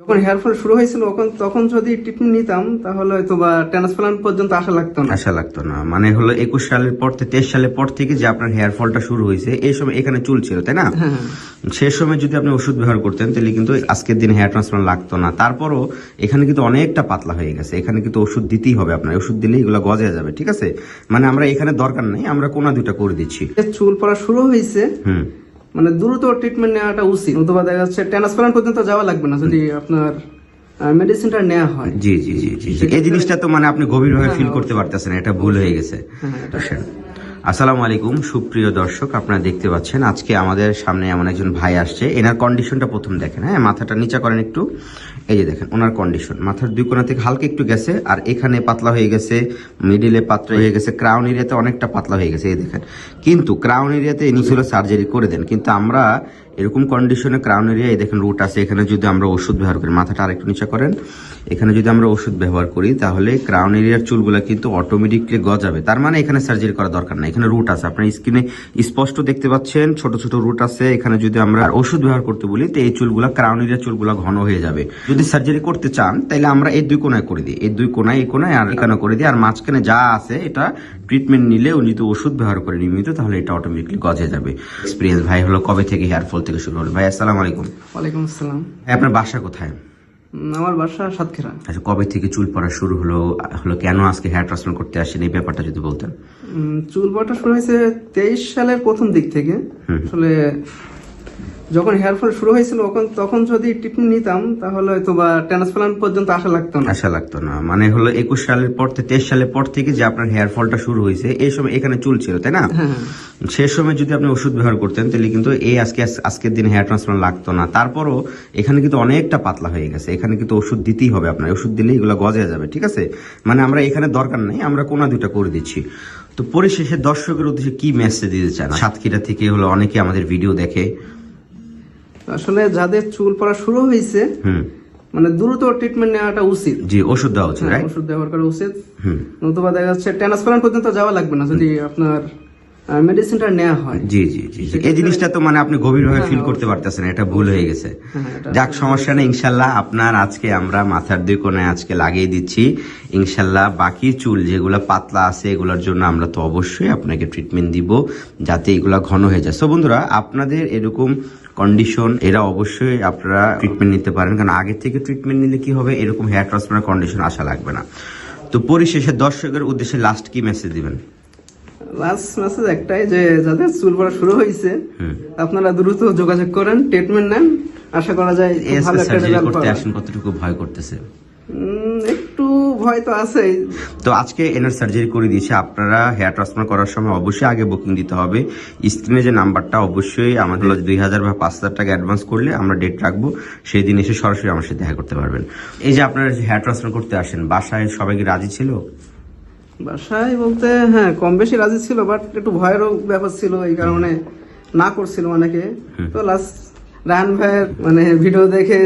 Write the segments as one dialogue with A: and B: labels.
A: যখন hair fall শুরু হয়েছিল তখন তখন যদি ট্রিটমেন্ট নিতাম তাহলে হয়তো বা ট্রান্সপ্লান্ট পর্যন্ত আসা লাগতো না।
B: আশা লাগতো না। মানে হলো একুশ সালের পর থেকে তেইশ সালের পর থেকে যে আপনার হেয়ার ফলটা শুরু হয়েছে এই সময় এখানে চুল ছিল তাই না?
A: হ্যাঁ।
B: সে সময় যদি আপনি ওষুধ ব্যবহার করতেন তাহলে কিন্তু আজকের দিন হেয়ার ট্রান্সপ্লান্ট লাগতো না। তারপরও এখানে কিন্তু অনেকটা পাতলা হয়ে গেছে। এখানে কিন্তু ওষুধ দিতেই হবে আপনার। ওষুধ দিলে এগুলো গজে যাবে ঠিক আছে? মানে আমরা এখানে দরকার নেই আমরা কোনা দুইটা করে দিচ্ছি।
A: চুল পড়া শুরু হয়েছে।
B: হুম।
A: মানে দ্রুত ট্রিটমেন্ট নেওয়াটা উচিত। অথবা দেখা যাচ্ছে ট্রান্সপ্লান্ট পর্যন্ত যাওয়া লাগবে না যদি আপনার মেডিসিনটা নেওয়া হয়।
B: জি জি জি জি। এই জিনিসটা তো মানে আপনি গভীরভাবে ফিল করতে পারতেছেন এটা ভুল হয়ে গেছে।
A: হ্যাঁ
B: আসেন। আসসালামু আলাইকুম সুপ্রিয় দর্শক আপনারা দেখতে পাচ্ছেন আজকে আমাদের সামনে এমন একজন ভাই আসছে। এনার কন্ডিশনটা প্রথম দেখেন হ্যাঁ মাথাটা নিচা করেন একটু। এই যে দেখেন, ওনার কন্ডিশন মাথার দুই কোণা থেকে হালকা একটু গেছে, আর এখানে পাতলা হয়ে গেছে মিডিলে পাতলা হয়ে গেছে ক্রাউন এরিয়াতে অনেকটা পাতলা হয়ে গেছে, এই দেখেন। কিন্তু ক্রাউন এরিয়াতে ইনি ছিল সার্জারি করে দেন, কিন্তু আমরা এরকম কন্ডিশনে ক্রাউন এরিয়া এই দেখেন রুট আছে। এখানে যদি আমরা ওষুধ ব্যবহার করি, মাথাটা আরেকটু নিচা করেন। এখানে যদি আমরা ওষুধ ব্যবহার করি, তাহলে ক্রাউন এরিয়ার চুলগুলো কিন্তু অটোমেটিকলি গজাবে। তার মানে এখানে সার্জারি করা দরকার না এখানে রুট আছে। আপনার স্কিনে স্পষ্ট দেখতে পাচ্ছেন, ছোট ছোট রুট আছে। এখানে যদি আমরা ওষুধ ব্যবহার করতে বলি, তো এই চুলগুলো ক্রাউন এরিয়ার চুলগুলো ঘন হয়ে যাবে। যদি সার্জারি করতে চান তাহলে আমরা এই দুই কোনায় করে দিই। এই দুই কোনায় এই কোনায় আর এখানে করে দিই। আর মাঝখানে যা আছে এটা ট্রিটমেন্ট নিলে উনি তো ওষুধ ব্যবহার করে নিয়মিত তাহলে এটা অটোমেটিকলি গজে যাবে। এক্সপিরিয়েন্স ভাই হলো কবে থেকে হেয়ার ফল থেকে শুরু হলো? ভাই আসসালামু আলাইকুম।
A: ওয়ালাইকুম আসসালাম।
B: ভাই, আপনার বাসা কোথায়?
A: আমার বাসা সাতক্ষীরা।
B: আচ্ছা কবে থেকে চুল পড়া শুরু হলো? হলো কেন আজকে হেয়ার ট্রান্সপ্লান্ট করতে আসেন? এই ব্যাপারটা যদি বলতেন।
A: চুল পড়াটা শুরু হয়েছে তেইশ সালের প্রথম দিক থেকে। আসলে যখন হেয়ার ফল শুরু হয়েছিল তখন তখন যদি ট্রিটমেন্ট নিতাম তাহলে হয়তো বা ট্রান্সপ্লান্ট পর্যন্ত আসা লাগতো না।
B: আশা লাগতো না। মানে হলো একুশ সালের পর থেকে তেইশ সালের পর থেকে যে আপনার হেয়ার ফলটা শুরু হয়েছে এই সময় এখানে চুল ছিল তাই না?
A: হ্যাঁ।
B: সে সময় যদি আপনি ওষুধ ব্যবহার করতেন তাহলে কিন্তু এই আজকে আজকের দিন হেয়ার ট্রান্সপ্লান্ট লাগতো না। তারপরও এখানে কিন্তু অনেকটা পাতলা হয়ে গেছে। এখানে কিন্তু ওষুধ দিতেই হবে আপনার ওষুধ দিলে এগুলো গজে যাবে ঠিক আছে? মানে আমরা এখানে দরকার নেই আমরা কোনা দুইটা করে দিচ্ছি। তো পরিশেষে দর্শকের উদ্দেশ্যে কি মেসেজ দিতে চান? সাতক্ষীরা থেকে হলো অনেকে আমাদের ভিডিও দেখে।
A: আসলে যাদের চুল পড়া শুরু হয়েছে মানে দ্রুত ট্রিটমেন্ট নেওয়াটা উচিত।
B: জি ওষুধ দেওয়া উচিত
A: হ্যাঁ, ওষুধ ব্যবহার করা উচিত। নতুবা দেখা যাচ্ছে ট্রান্সপ্লান্ট পর্যন্ত যাওয়া লাগবে না যদি আপনার মেডিসিনটা নেওয়া হয়।
B: জি জি জি জি। এই জিনিসটা তো মানে আপনি গভীরভাবে ফিল করতে পারতেছেন এটা ভুল হয়ে গেছে।
A: হ্যাঁ,
B: যাক সমস্যা নেই ইনশাল্লাহ আপনার আজকে আমরা মাথার দুই কোণায় আজকে লাগিয়ে দিচ্ছি। ইনশাল্লাহ বাকি চুল যেগুলো পাতলা আছে এগুলোর জন্য আমরা তো অবশ্যই আপনাকে ট্রিটমেন্ট দিব যাতে এগুলা ঘন হয়ে যায়। সো বন্ধুরা আপনাদের এরকম কন্ডিশন এরা অবশ্যই আপনারা ট্রিটমেন্ট নিতে পারেন। কারণ আগে থেকে ট্রিটমেন্ট নিলে কি হবে? এরকম হেয়ার ট্রান্সপ্লান্ট কন্ডিশন আসা লাগবে না। তো পরিশেষে দর্শকের উদ্দেশ্যে লাস্ট কি মেসেজ দিবেন?
A: লাস্ট মেসেজ একটাই যে যাদের চুল পড়া শুরু হয়েছে আপনারা দ্রুত যোগাযোগ করেন ট্রিটমেন্ট নেন। আশা করা যায় ভালো একটা রেজাল্ট
B: করতে আসেন কতটুকু ভয় করতেছে?
A: একটু ভয় তো আছেই।
B: তো আজকে এনার সার্জারি করে দিয়েছে আপনারা হেয়ার ট্রান্সফার করার সময় অবশ্যই আগে বুকিং দিতে হবে। স্ক্রিনে যে নাম্বারটা অবশ্যই আমাদের দুই হাজার বা পাঁচ হাজার টাকা অ্যাডভান্স করলে আমরা ডেট রাখব। সেই দিন এসে সরাসরি আমার সাথে দেখা করতে পারবেন। এই যে আপনারা হেয়ার ট্রান্সফার করতে আসেন বাসায় সবাই কি রাজি ছিল?
A: বাসায় বলতে হ্যাঁ কম বেশি রাজি ছিল বাট একটু ভয়েরও ব্যাপার ছিল এই কারণে না করছিল অনেকে। তো লাস্ট রায়ন ভাইয়ের মানে ভিডিও দেখে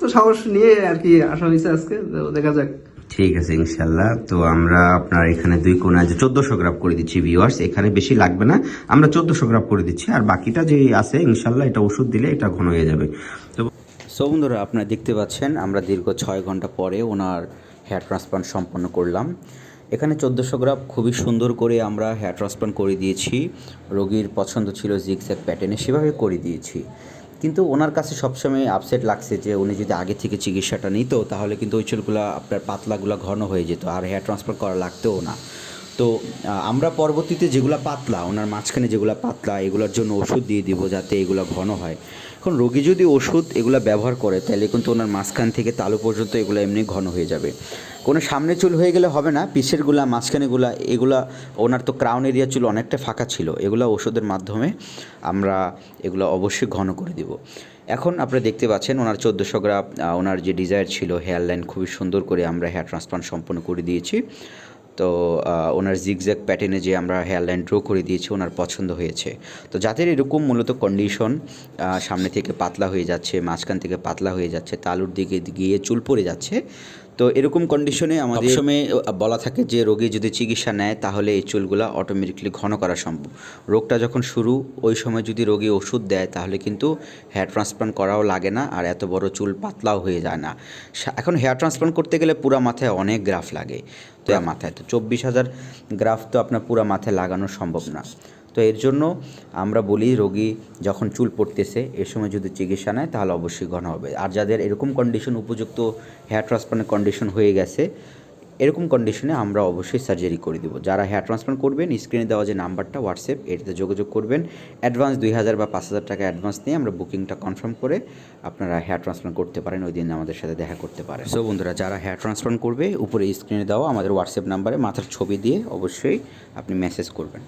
A: তো সাহস নিয়ে আর কি আসা হয়েছে আজকে তো দেখা যাক।
B: ঠিক আছে ইনশাল্লাহ তো আমরা আপনার এখানে দুই কোণা যে চোদ্দশো গ্রাম করে দিচ্ছি ভিউয়ার্স এখানে বেশি লাগবে না। আমরা চোদ্দশো গ্রাম করে দিচ্ছি আর বাকিটা যে আছে ইনশাল্লাহ এটা ওষুধ দিলে এটা ঘন হয়ে যাবে। তো
C: সো বন্ধুরা আপনারা দেখতে পাচ্ছেন আমরা দীর্ঘ ছয় ঘণ্টা পরে ওনার হেয়ার ট্রান্সপ্লান্ট সম্পন্ন করলাম। এখানে চোদ্দোশো গ্রাম খুবই সুন্দর করে আমরা হেয়ার ট্রান্সপ্লান্ট করে দিয়েছি। রোগীর পছন্দ ছিল জিগজ্যাগ প্যাটার্নে সেভাবে করে দিয়েছি। কিন্তু ওনার কাছে সবসময় আপসেট লাগছে যে উনি যদি আগে থেকে চিকিৎসাটা নিত, তাহলে কিন্তু ওই চুলগুলো, আপনার পাতলাগুলো ঘন হয়ে যেত আর হেয়ার ট্রান্সপ্লান্ট করা লাগতেও না। তো আমরা পরবর্তীতে যেগুলো পাতলা, ওনার মাঝখানে যেগুলো পাতলা, এগুলোর জন্য ওষুধ দিয়ে দিব যাতে এগুলো ঘন হয়। এখন রোগী যদি ওষুধ এগুলো ব্যবহার করে, তাহলে কিন্তু ওনার মাঝখান থেকে তালু পর্যন্ত এগুলো এমনি ঘন হয়ে যাবে। কোনো সামনে চুল হয়ে গেলে হবে না পিছেরগুলা মাঝখানেগুলা এগুলা ওনার তো ক্রাউন এরিয়া চুল অনেকটা ফাঁকা ছিল, এগুলো ওষুধের মাধ্যমে আমরা এগুলো অবশ্যই ঘন করে দিব। এখন আপনারা দেখতে পাচ্ছেন ওনার চোদ্দোশো গ্রাম ওনার যে ডিজায়ার ছিল হেয়ার লাইন খুবই সুন্দর করে আমরা হেয়ার ট্রান্সপ্লান্ট সম্পন্ন করে দিয়েছি। তো ওনার জিগজ্যাগ প্যাটার্নে যে আমরা হেয়ার লাইন ড্র করে দিয়েছি, ওনার পছন্দ হয়েছে। তো যাদের এরকম মূলত কন্ডিশন সামনে থেকে পাতলা হয়ে যাচ্ছে, মাঝখান থেকে পাতলা হয়ে যাচ্ছে, তালুর দিকে গিয়ে চুল পড়ে যাচ্ছে
B: তো এরকম কন্ডিশনে আমাদের সময় বলা থাকে যে রোগী যদি চিকিৎসা নেয় তাহলে এই চুলগুলা অটোমেটিকলি ঘন করা সম্ভব। রোগটা যখন শুরু ওই সময় যদি রোগী ওষুধ দেয় তাহলে কিন্তু হেয়ার ট্রান্সপ্লান্ট করাও লাগে না আর এত বড় চুল পাতলাও হয়ে যায় না। এখন হেয়ার ট্রান্সপ্লান্ট করতে গেলে পুরা মাথায় অনেক গ্রাফ লাগে। তো মাথায়। তো চব্বিশ হাজার গ্রাফ তো আপনার পুরা মাথায় লাগানো সম্ভব না। তো এর জন্য আমরা বলি রোগী যখন চুল পড়তেছে, এ সময় যদি চিকিৎসা নেয় তাহলে অবশ্যই ঘন হবে। আর যাদের এরকম কন্ডিশন উপযুক্ত হেয়ার ট্রান্সপ্লান্টের কন্ডিশন হয়ে গেছে, এরকম কন্ডিশনে আমরা অবশ্যই সার্জারি করে দেবো। যারা হেয়ার ট্রান্সপ্লান্ট করবেন স্ক্রিনে দেওয়া যে নাম্বারটা হোয়াটসঅ্যাপ এটাতে যোগাযোগ করবেন। অ্যাডভান্স দুই হাজার বা পাঁচ হাজার টাকা অ্যাডভান্স নিয়ে আমরা বুকিংটা কনফার্ম করে আপনারা হেয়ার ট্রান্সপ্লান্ট করতে পারেন, ওই দিন আমাদের সাথে দেখা করতে পারেন। সো বন্ধুরা, যারা হেয়ার ট্রান্সপ্লান্ট করবে, উপরে স্ক্রিনে দেওয়া আমাদের হোয়াটসঅ্যাপ নাম্বারে মাথার ছবি দিয়ে অবশ্যই আপনি মেসেজ করবেন।